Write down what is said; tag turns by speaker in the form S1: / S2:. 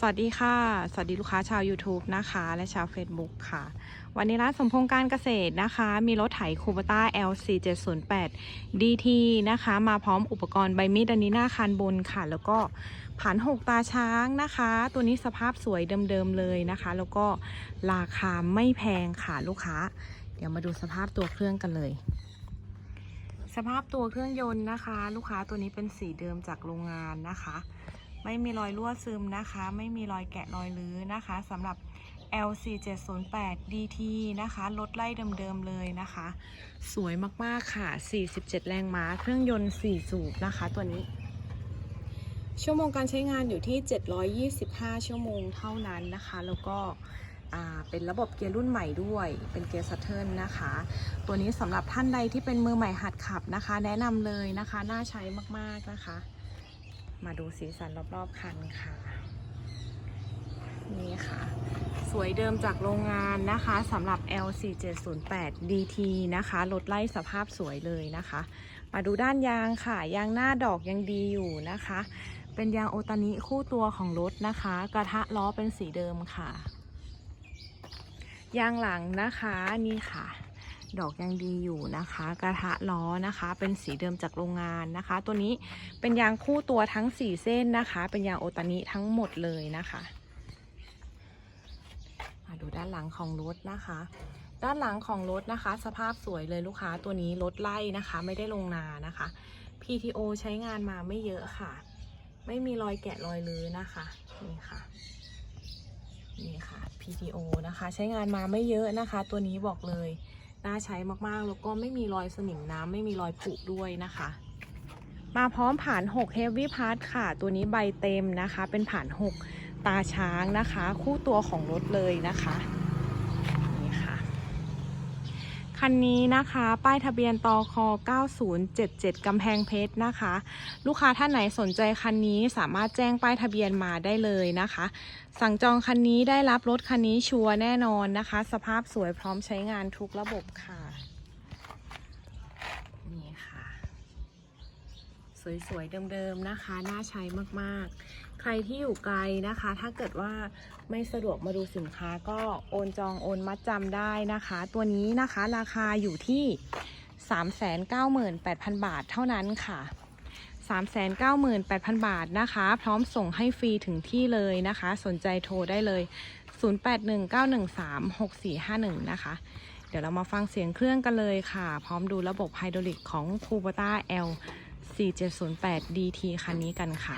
S1: สวัสดีค่ะ สวัสดีลูกค้าชาว YouTube นะคะ และชาว Facebook ค่ะ วันนี้ร้านสมพงษ์การเกษตรนะคะ มีรถไถคูปต้า LC 708 DT นะคะ มาพร้อมอุปกรณ์ใบมีดอันนี้หน้าคานบนค่ะ แล้วก็ผ่านหกตาช้างนะคะ ตัวนี้สภาพสวยเดิมๆเลยนะคะ แล้วก็ราคาไม่แพงค่ะลูกค้า เดี๋ยวมาดูสภาพตัวเครื่องกันเลยสภาพตัวเครื่องยนต์นะคะ ลูกค้าตัวนี้เป็นสีเดิมจากโรงงานนะคะ ไม่มีรอยรั่วซึมนะคะ ไม่มีรอยแกะรอยรื้อนะคะสำหรับ LC 708 DT นะคะรถไล่เดิมๆเลยนะคะ สวยมากๆค่ะ 47 แรงม้า เครื่องยนต์ 4 สูบนะคะตัวนี้ ชั่วโมงการใช้งานอยู่ที่ 725 ชั่วโมงเท่านั้นนะคะ แล้วก็เป็นระบบเกียร์รุ่นใหม่ด้วย เป็นเกียร์ซัตเทิลนะคะ ตัวนี้สำหรับท่านใดที่เป็นมือใหม่หัดขับนะคะ แนะนำเลยนะคะ น่าใช้มากๆนะคะ มาดูสีสันรอบๆคันค่ะ นี่ค่ะ สวยเดิมจากโรงงานนะคะสำหรับ L4708 DT นะคะ รถไล่สภาพสวยเลยนะคะ มาดูด้านยางค่ะ ยางหน้าดอกยังดีอยู่นะคะ เป็นยางโอตานิคู่ตัวของรถนะคะ กระทะล้อเป็นสีเดิมค่ะ ยางหลังนะคะนี่ค่ะ ดอกยังดีอยู่นะคะ กระทะล้อนะคะ เป็นสีเดิมจากโรงงานนะคะ ตัวนี้เป็นยางคู่ตัวทั้ง 4 เส้นนะคะ เป็นยางโอตานิทั้งหมดเลยนะคะมาดูด้านหลังของรถนะคะ ด้านหลังของรถนะคะ สภาพสวยเลยลูกค้าตัวนี้รถไล่นะคะ ไม่ได้ลงนานะคะ PTO ใช้งานมาไม่เยอะค่ะ ไม่มีรอยแกะรอยลื้อนะคะนี่ค่ะนี่ค่ะ PTO นะคะ ใช้งานมาไม่เยอะนะคะ ตัวนี้บอกเลย น่าใช้มากๆ แล้วก็ไม่มีรอยสนิมน้ำไม่มีรอยผุด้วยนะคะ มาพร้อมผ่าน 6 Heavy Part ค่ะ ตัวนี้ใบเต็มนะคะ เป็นผ่าน 6 ตาช้างนะคะ คู่ตัวของรถเลยนะคะ นี่ค่ะ คันนี้นะคะ ป้ายทะเบียนตค9077 กำแพงเพชรนะคะ ลูกค้าท่านไหนสนใจคันนี้สามารถแจ้งป้ายทะเบียนมาได้เลยนะคะ สั่งจองคันนี้ได้รับรถคันนี้ชัวร์แน่นอนนะคะ สภาพสวยพร้อมใช้งานทุกระบบค่ะนี่ค่ะ สวยๆเดิมๆนะคะ น่าใช้มากๆ ใครที่อยู่ไกลนะคะ ถ้าเกิดว่าไม่สะดวกมาดูสินค้าก็โอนจองโอนมัดจำได้นะคะ ตัวนี้นะคะราคาอยู่ที่ 398,000 บาทเท่านั้นค่ะ 398,000 บาทนะคะ พร้อมส่งให้ฟรีถึงที่เลยนะคะ สนใจโทรได้เลย 0819136451 นะคะ เดี๋ยวเรามาฟังเสียงเครื่องกันเลยค่ะ พร้อมดูระบบไฮดรอลิกของ Kubota L 4708 DT คันนี้กันค่ะ